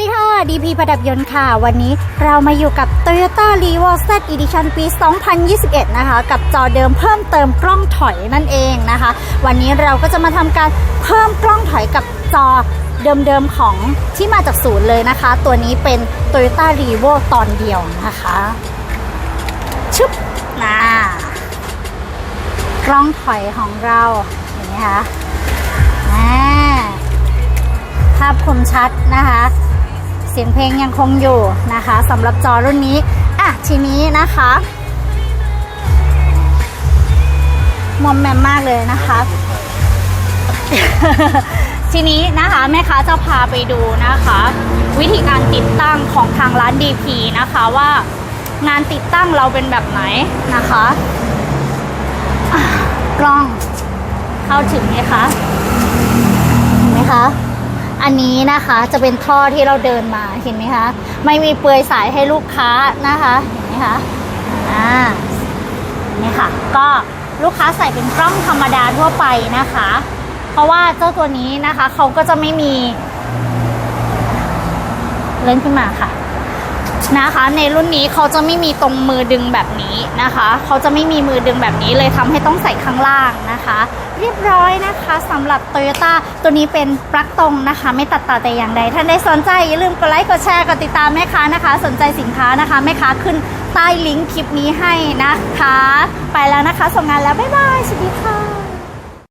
ดีค่ะ DP ประดับยนต์ค่ะ วันนี้เรามาอยู่กับ Toyota r e v o Z Edition ปี 2021 นะคะ กับจอเดิมเพิ่มเติมกล้องถอยนั่นเองนะคะ วันนี้เราก็จะมาทำการเพิ่มกล้องถอยกับจอเดิมๆของที่มาจากศูนย์เลยนะคะ ตัวนี้เป็น Toyota r e v o ตอนเดียวนะคะ ชึบนะกล้องถอยของเราเห็นไหมคะอ่าภาพคมชัดนะคะ สียงเพลงยังคงอยู่นะคะสำหรับจอรุ่นนี้อะทีนี้นะคะมอมแมมมากเลยนะคะ ทีนี้นะคะแม่ค้าจะพาไปดูนะคะ วิธีการติดตั้งของทางร้าน DP นะคะว่างานติดตั้งเราเป็นแบบไหนนะคะะกล้องเข้าถึงไหมคะเห็นไหมคะ อันนี้นะคะจะเป็นท่อที่เราเดินมาเห็นไหมคะ ไม่มีเปลือยสายให้ลูกค้านะคะเห็นไหมคะอ่านี่ค่ะ ก็ลูกค้าใส่เป็นกล้องธรรมดาทั่วไปนะคะ เพราะว่าเจ้าตัวนี้นะคะเขาก็จะไม่มี เล่นขึ้นมาค่ะ นะคะ ในรุ่นนี้เขาจะไม่มีตรงมือดึงแบบนี้นะคะ เขาจะไม่มีมือดึงแบบนี้เลยทำให้ต้องใส่ข้างล่างนะคะ เรียบร้อยนะคะสำหรับ Toyota ตัวนี้เป็นปลั๊กตรงนะคะ ไม่ตัดต่อแต่อย่างใด ท่านใดสนใจอย่าลืมกดไลค์กดแชร์กดติดตามแม่ค้านะคะ สนใจสินค้านะคะแม่ค้าขึ้นใต้ลิงก์คลิปนี้ให้นะคะ ไปแล้วนะคะส่งงานแล้วบ๊ายบายสวัสดีค่ะ